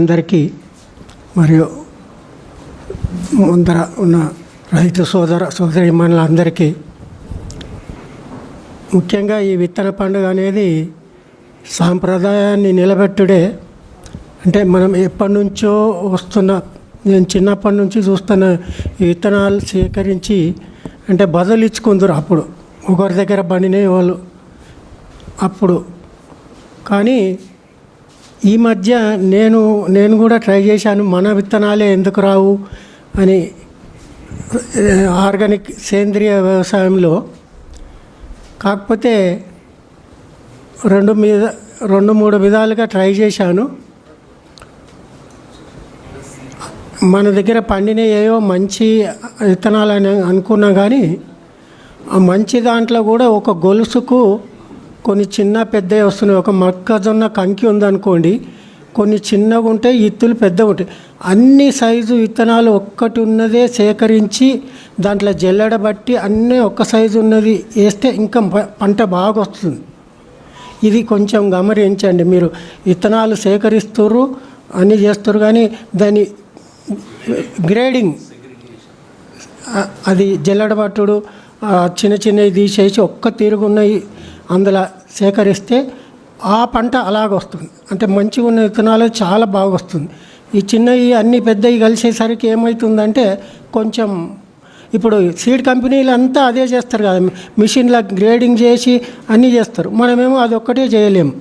అందరికీ మరియు ముందర ఉన్న రైతు సోదర సోదరిమణులందరికీ ముఖ్యంగా ఈ విత్తన పండుగ అనేది సాంప్రదాయాన్ని నిలబెట్టుడే. అంటే మనం ఎప్పటి నుంచో వస్తున్న నేను చిన్నప్పటి నుంచి చూస్తున్న ఈ విత్తనాలు సేకరించి అంటే బదులు ఇచ్చుకుందరు అప్పుడు. ఒకరి దగ్గర బండినే వాళ్ళు అప్పుడు. కానీ ఈ మధ్య నేను నేను కూడా ట్రై చేశాను మన విత్తనాలే ఎందుకు రావు అని ఆర్గానిక్ సేంద్రియ వ్యవసాయంలో. కాకపోతే రెండు మీద రెండు మూడు విధాలుగా ట్రై చేశాను. మన దగ్గర పండిన ఏవో మంచి విత్తనాలని అనుకున్నా కానీ ఆ మంచి దాంట్లో కూడా ఒక గొలుసుకు కొన్ని చిన్న పెద్ద వస్తున్నాయి. ఒక మొక్కజొన్న కంకి ఉందనుకోండి కొన్ని చిన్నగా ఉంటాయి ఇత్తులు పెద్దగా ఉంటాయి. అన్ని సైజు విత్తనాలు ఒక్కటి ఉన్నదే సేకరించి దాంట్లో జల్లెడ బట్టి అన్నీ ఒక్క సైజు ఉన్నది వేస్తే ఇంకా పంట బాగా వస్తుంది. ఇది కొంచెం గమనించండి. మీరు విత్తనాలు సేకరిస్తుర్రు అన్నీ చేస్తారు కానీ దాని గ్రేడింగ్ అది జల్లెడ పట్టుడు చిన్న చిన్నవి తీసేసి ఒక్క తిరుగున్నవి అందులో సేకరిస్తే ఆ పంట అలాగ వస్తుంది అంటే మంచిగా ఉన్న విత్తనాలు చాలా బాగా వస్తుంది ఈ చిన్నవి అన్ని పెద్దవి కలిసేసరికి ఏమవుతుందంటే కొంచెం ఇప్పుడు సీడ్ కంపెనీలు అంతా అదే చేస్తారు కదా మిషన్ల గ్రేడింగ్ చేసి అన్నీ చేస్తారు. మనమేమో అది ఒక్కటే చేయలేము.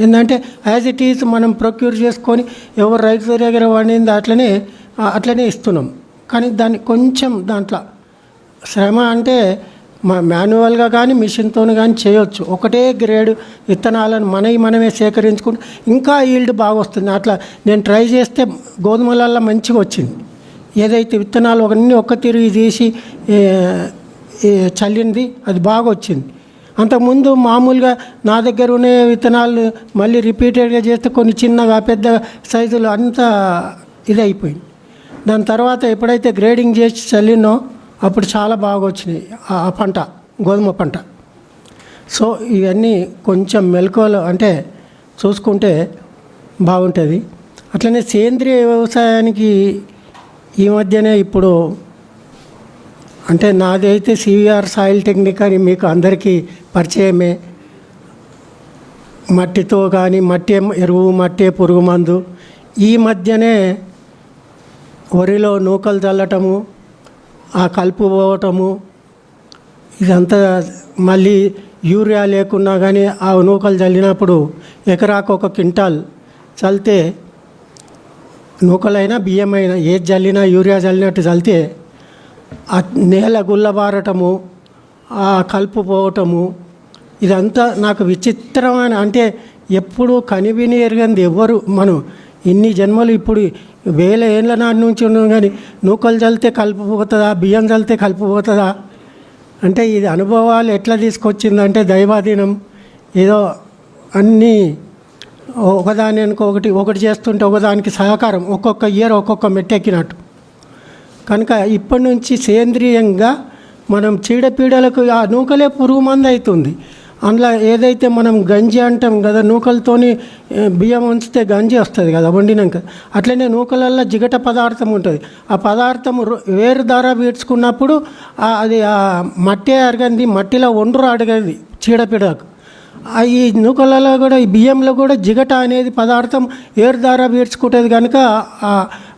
ఏంటంటే యాజ్ ఇట్ ఈజ్ మనం ప్రొక్యూర్ చేసుకొని ఎవరు రైతు దగ్గర వండింది అట్లనే అట్లనే ఇస్తున్నాం. కానీ దాన్ని కొంచెం దాంట్లో శ్రమ అంటే మా మాన్యువల్గా కానీ మిషన్తో కానీ చేయొచ్చు. ఒకటే గ్రేడ్ విత్తనాలను మనవి మనమే సేకరించుకుంటే ఇంకా ఈల్డ్ బాగా వస్తుంది అట్లా నేను ట్రై చేస్తే గోధుమలల్లో మంచిగా వచ్చింది. ఏదైతే విత్తనాలు అన్నీ ఒక్క తిరిగి తీసి చల్లింది అది బాగా వచ్చింది అంతకుముందు మామూలుగా నా దగ్గర ఉన్న విత్తనాలు మళ్ళీ రిపీటెడ్గా చేస్తే కొన్ని చిన్నగా పెద్ద సైజులు అంతా ఇది అయిపోయింది దాని తర్వాత ఎప్పుడైతే గ్రేడింగ్ చేసి చల్లినో అప్పుడు చాలా బాగా వచ్చినాయి. ఆ పంట గోధుమ పంట. సో ఇవన్నీ కొంచెం మెలకువలు అంటే చూసుకుంటే బాగుంటుంది. అట్లనే సేంద్రియ వ్యవసాయానికి ఈ మధ్యనే ఇప్పుడు అంటే నాదైతే సివిఆర్ సాయిల్ టెక్నిక్ అని మీకు అందరికీ పరిచయమే. మట్టితో కానీ మట్టి ఎరువు మట్టి పురుగు మందు ఈ మధ్యనే వరిలో నూకలు చల్లటము ఆ కలుపు పోవటము ఇదంతా మళ్ళీ యూరియా లేకున్నా కానీ ఆ నూకలు చల్లినప్పుడు ఎకరాకు ఒక క్వింటాల్ చల్లితే నూకలైనా బియ్యమైనా ఏది చల్లినా యూరియా చల్లినట్టు చల్లితే ఆ నేల గుల్లబారటము ఆ కలుపు పోవటము ఇదంతా నాకు విచిత్రమైన అంటే ఎప్పుడు కనివిని ఎరగంది ఎవ్వరు. మనం ఇన్ని జన్మలు ఇప్పుడు వేల ఏళ్ళ నాటి నుంచి ఉన్నాం కానీ నూకలు చల్లితే కలుపు పోతుందా బియ్యం చల్లితే కలుపు పోతుందా అంటే ఇది అనుభవాలు ఎట్లా తీసుకొచ్చిందంటే దైవాధీనం. ఏదో అన్నీ ఒకదాని ఒకటి ఒకటి చేస్తుంటే ఒకదానికి సహకారం ఒక్కొక్క ఇయర్ ఒక్కొక్క మెట్టెక్కినట్టు. కనుక ఇప్పటి నుంచి సేంద్రియంగా మనం చీడపీడలకు ఆ నూకలే పురుగు మందు అవుతుంది. అందులో ఏదైతే మనం గంజి అంటాం కదా నూకలతోని బియ్యం ఉంచితే గంజి వస్తుంది కదా వండినాక. అట్లనే నూకలల్లో జిగట పదార్థం ఉంటుంది. ఆ పదార్థం రొ- వేరు ద్వారా పీడ్చుకున్నప్పుడు అది ఆ మట్టి అరగంది మట్టిలో ఒండ్రు అడగంది చీడపీడకు. ఈ నూకలలో కూడా ఈ బియ్యంలో కూడా జిగట అనేది పదార్థం ఏరు ద్వారా పీడ్చుకుంటుంది కనుక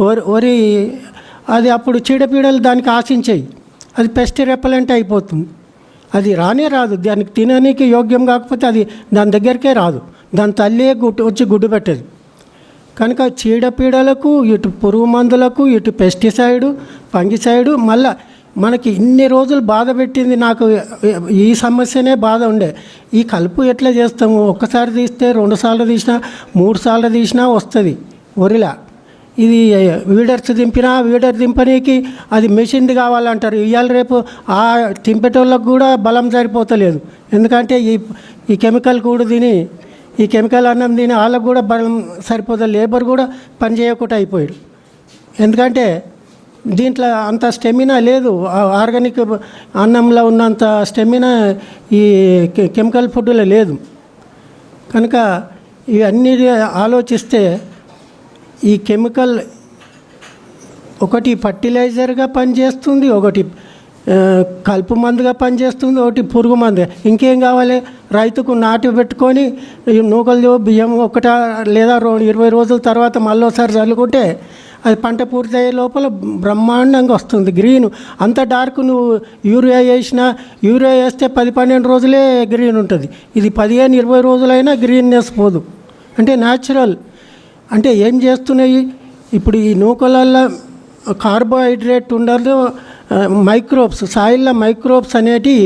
వరి వరి అది అప్పుడు చీడపీడలు దానికి ఆశించాయి. అది పెస్ట్ రెపలెంట్ అయిపోతుంది. అది రానే రాదు. దానికి తిననీకి యోగ్యం కాకపోతే అది దాని దగ్గరికే రాదు. దాని తల్లి గుడ్డు వచ్చి గుడ్డు పెట్టదు. కనుక చీడపీడలకు ఇటు పురుగు మందులకు ఇటు పెస్టిసైడు ఫంగిసైడు మళ్ళా మనకి ఇన్ని రోజులు బాధ పెట్టింది నాకు ఈ సమస్యనే బాధ ఉండే. ఈ కలుపు ఎట్లా చేస్తాము? ఒక్కసారి తీస్తే రెండు సార్లు తీసినా మూడు సార్లు తీసినా వస్తుంది. వరిలా ఇది వీడర్స్ దింపినా వీడర్ దింపనీకి అది మెషిన్ది కావాలంటారు. ఇవాళ రేపు ఆ దింపేటోళ్ళకు కూడా బలం సరిపోతలేదు. ఎందుకంటే ఈ ఈ కెమికల్ కూడా తిని ఈ కెమికల్ అన్నం తిని వాళ్ళకు కూడా బలం సరిపోతుంది లేబర్ కూడా పని చేయకుండా అయిపోయాడు. ఎందుకంటే దీంట్లో అంత స్టెమినా లేదు. ఆర్గానిక్ అన్నంలో ఉన్నంత స్టెమినా ఈ కె- కెమికల్ ఫుడ్లో లేదు. కనుక ఇవన్నీ ఆలోచిస్తే ఈ కెమికల్ ఒకటి ఫర్టిలైజర్గా పనిచేస్తుంది ఒకటి కలుపు మందుగా పనిచేస్తుంది ఒకటి పురుగు మందు. ఇంకేం కావాలి? రైతుకు నాటు పెట్టుకొని నూకలు బియ్యం ఒకట లేదా ఇరవై రోజుల తర్వాత మళ్ళీ ఒకసారి చల్లుకుంటే అది పంట పూర్తయ్యే లోపల బ్రహ్మాండంగా వస్తుంది. గ్రీన్ అంత డార్క్ నువ్వు యూరియా వేసినా యూరియా వేస్తే పది పన్నెండు రోజులే గ్రీన్ ఉంటుంది. ఇది పదిహేను ఇరవై రోజులైనా గ్రీన్నెస్ పోదు. అంటే న్యాచురల్. అంటే ఏం చేస్తున్నాయి? ఇప్పుడు ఈ నూకలల్లో కార్బోహైడ్రేట్ ఉండదు మైక్రోబ్స్ సాయిల్లో మైక్రోబ్స్ అనేటి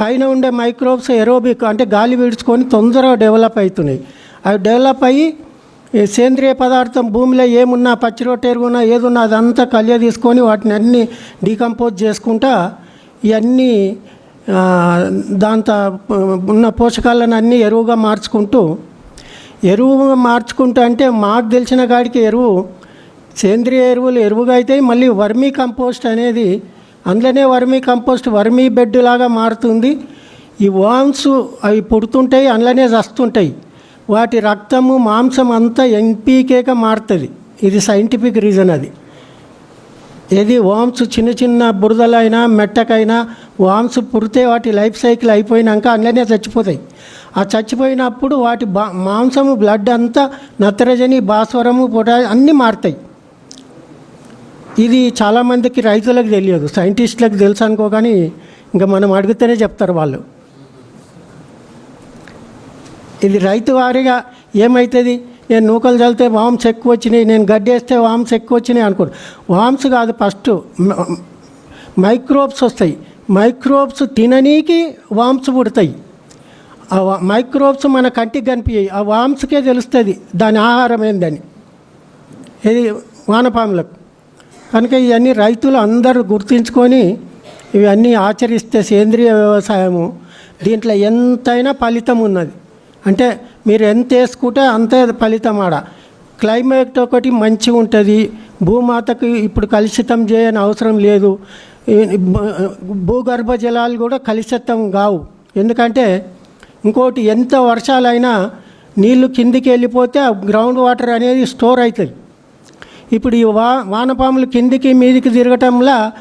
పైన ఉండే మైక్రోబ్స్ ఎరోబిక్ అంటే గాలి విడుచుకొని తొందరగా డెవలప్ అవుతున్నాయి. అవి డెవలప్ అయ్యి సేంద్రియ పదార్థం భూమిలో ఏమున్నా పచ్చి రొట్టె ఎరుగున్నా ఏదున్నా అదంతా కలియ తీసుకొని వాటిని అన్నీ డీకంపోజ్ చేసుకుంటా ఇవన్నీ దాంతో ఉన్న పోషకాలను అన్నీ ఎరువుగా మార్చుకుంటూ ఎరువుగా మార్చుకుంటా అంటే మాకు తెలిసిన కాడికి ఎరువు సేంద్రియ ఎరువులు ఎరువుగా అయితే మళ్ళీ వర్మీ కంపోస్ట్ అనేది అందులోనే వర్మీ కంపోస్ట్ వర్మీ బెడ్ లాగా మారుతుంది. ఈ వామ్స్ అవి పుడుతుంటాయి అందులోనే చస్తుంటాయి. వాటి రక్తము మాంసం అంతా ఎన్పీకేగా మారుతుంది. ఇది సైంటిఫిక్ రీజన్ అది. ఏది వామ్స్ చిన్న చిన్న బురదలైనా మెట్టకైనా వామ్స్ పుడితే వాటి లైఫ్ సైకిల్ అయిపోయినాక అందులోనే చచ్చిపోతాయి. ఆ చచ్చిపోయినప్పుడు వాటి బా మాంసము బ్లడ్ అంతా నత్రజని భాస్వరము పొటా అన్నీ మారుతాయి. ఇది చాలామందికి రైతులకు తెలియదు. సైంటిస్టులకు తెలుసు అనుకో కానీ ఇంకా మనం అడిగితేనే చెప్తారు వాళ్ళు. ఇది రైతు వారిగా ఏమవుతుంది నేను నూకలు చల్లితే వామ్స్ ఎక్కువ వచ్చినాయి నేను గడ్డేస్తే వామ్స్ ఎక్కువ వచ్చినాయి అనుకో వామ్స్ కాదు ఫస్ట్ మైక్రోబ్స్ వస్తాయి. మైక్రోబ్స్ తిననీకి వామ్స్ పుడతాయి. మైక్రోబ్స్ మన కంటికి కనిపించాయి ఆ వామ్స్కే తెలుస్తుంది దాని ఆహారం ఏందని. ఇది వానపాములకు. కనుక ఇవన్నీ రైతులు అందరూ గుర్తించుకొని ఇవన్నీ ఆచరిస్తే సేంద్రియ వ్యవసాయము దీంట్లో ఎంతైనా ఫలితం ఉన్నది. అంటే మీరు ఎంత వేసుకుంటే అంతే ఫలితం ఆడ. క్లైమేట్ ఒకటి మంచిగా ఉంటుంది. భూమాతకు ఇప్పుడు కలుషితం చేయని అవసరం లేదు. భూగర్భ జలాలు కూడా కలుషితం కావు. ఎందుకంటే ఇంకోటి ఎంత వర్షాలైనా నీళ్ళు కిందికి వెళ్ళిపోతే ఆ గ్రౌండ్ వాటర్ అనేది స్టోర్ అవుతుంది ఇప్పుడు ఈ వా వానపాములు కిందికి మీదికి తిరగటంలా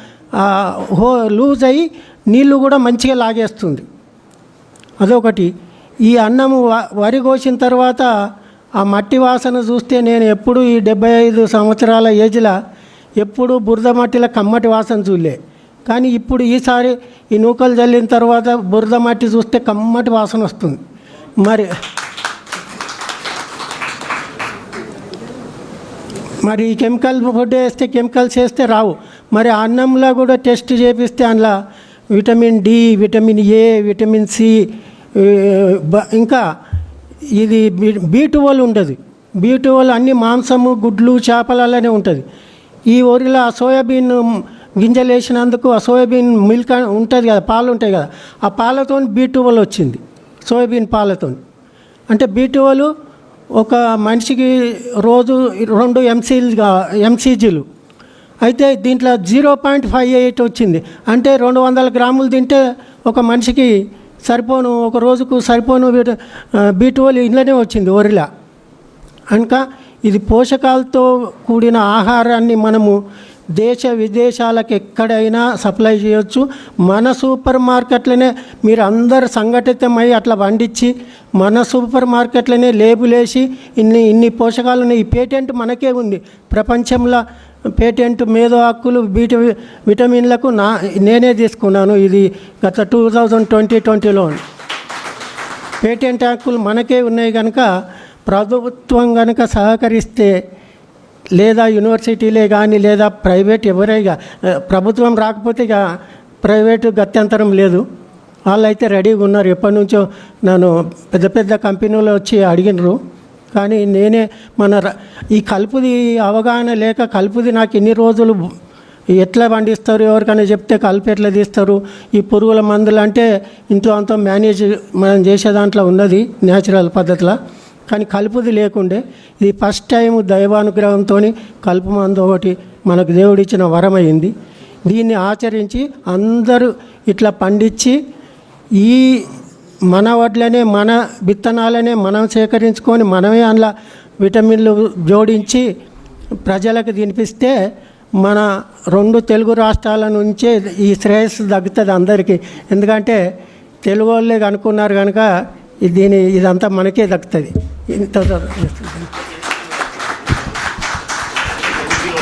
హో లూజ్ అయ్యి నీళ్ళు కూడా మంచిగా లాగేస్తుంది. అదొకటి. ఈ అన్నము వ- వరి కోసిన తర్వాత ఆ మట్టి వాసన చూస్తే నేను ఎప్పుడు ఈ డెబ్బై ఐదు సంవత్సరాల ఏజ్లో ఎప్పుడు బురద మట్టిలో కమ్మటి వాసన చూడలే. కానీ ఇప్పుడు ఈసారి ఈ నూకలు చల్లిన తర్వాత బురద మట్టి చూస్తే కమ్మటి వాసన వస్తుంది. మరి మరి ఈ కెమికల్ ఫుడ్ వేస్తే కెమికల్స్ వేస్తే రావు. మరి అన్నంలో కూడా టెస్ట్ చేపిస్తే అందులో vitamin D vitamin A vitamin C ఇంకా ఇది బీ ట్వెల్వ్ ఉండదు. బీ అన్ని మాంసము గుడ్లు చేపలలోనే ఉంటుంది. ఈ వరిలో సోయాబీన్ గింజలు వేసినందుకు ఆ సోయాబీన్ మిల్క్ ఉంటుంది కదా పాలు ఉంటాయి కదా ఆ పాలతో బీ ట్వెల్వ్ వచ్చింది సోయాబీన్ పాలతో అంటే బీ ట్వెల్వ్ ఒక మనిషికి రోజు రెండు ఎంసీలుగా ఎంసీజీలు అయితే దీంట్లో జీరో పాయింట్ ఫైవ్ ఎయిట్ వచ్చింది. అంటే రెండు వందల గ్రాములు తింటే ఒక మనిషికి సరిపోను ఒక రోజుకు సరిపోను బీ ఇంట్లోనే వచ్చింది వరిలా. ఇంకా ఇది పోషకాలతో కూడిన ఆహారాన్ని మనము దేశ విదేశాలకు ఎక్కడైనా సప్లై చేయొచ్చు. మన సూపర్ మార్కెట్లనే మీరు అందరు సంఘటితమై అట్లా వండించి మన సూపర్ మార్కెట్లనే లేబులేసి ఇన్ని ఇన్ని పోషకాలు ఉన్నాయి ఈ పేటెంట్ మనకే ఉంది. ప్రపంచంలో పేటెంట్ మేధో హక్కులు బీట విటమిన్లకు నా నేనే తీసుకున్నాను. ఇది గత టూ థౌజండ్ ట్వంటీ ట్వంటీలో. పేటెంట్ హక్కులు మనకే ఉన్నాయి కనుక ప్రభుత్వం కనుక సహకరిస్తే లేదా యూనివర్సిటీలే కానీ లేదా ప్రైవేట్ ఎవరైనా ప్రభుత్వం రాకపోతే ఇక ప్రైవేటు గత్యంతరం లేదు. వాళ్ళైతే రెడీగా ఉన్నారు. ఎప్పటి నుంచో నన్ను పెద్ద పెద్ద కంపెనీలు వచ్చి అడిగినరు. కానీ నేనే మన ర- ఈ కలుపుది అవగాహన లేక కలుపుది నాకు ఇన్ని రోజులు ఎట్లా పండిస్తారు ఎవరికైనా చెప్తే కలుపు ఎట్లా తీస్తారు? ఈ పురుగుల మందులు అంటే ఇంట్లో అంతా మేనేజ్ మనం చేసే దాంట్లో ఉన్నది న్యాచురల్ పద్ధతిలో. కానీ కలుపుది లేకుండే ఇది ఫస్ట్ టైం దైవానుగ్రహంతో కలుపు మందు ఒకటి మనకు దేవుడిచ్చిన వరమైంది. దీన్ని ఆచరించి అందరూ ఇట్లా పండించి ఈ మన వడ్లనే మన విత్తనాలనే మనం సేకరించుకొని మనమే అందులో విటమిన్లు జోడించి ప్రజలకు తినిపిస్తే మన రెండు తెలుగు రాష్ట్రాల నుంచే ఈ శ్రేయస్సు తగ్గుతుంది అందరికీ. ఎందుకంటే తెలుగు వాళ్ళే అనుకున్నారు కనుక దీని ఇదంతా మనకే దక్కుతుంది. ఇంత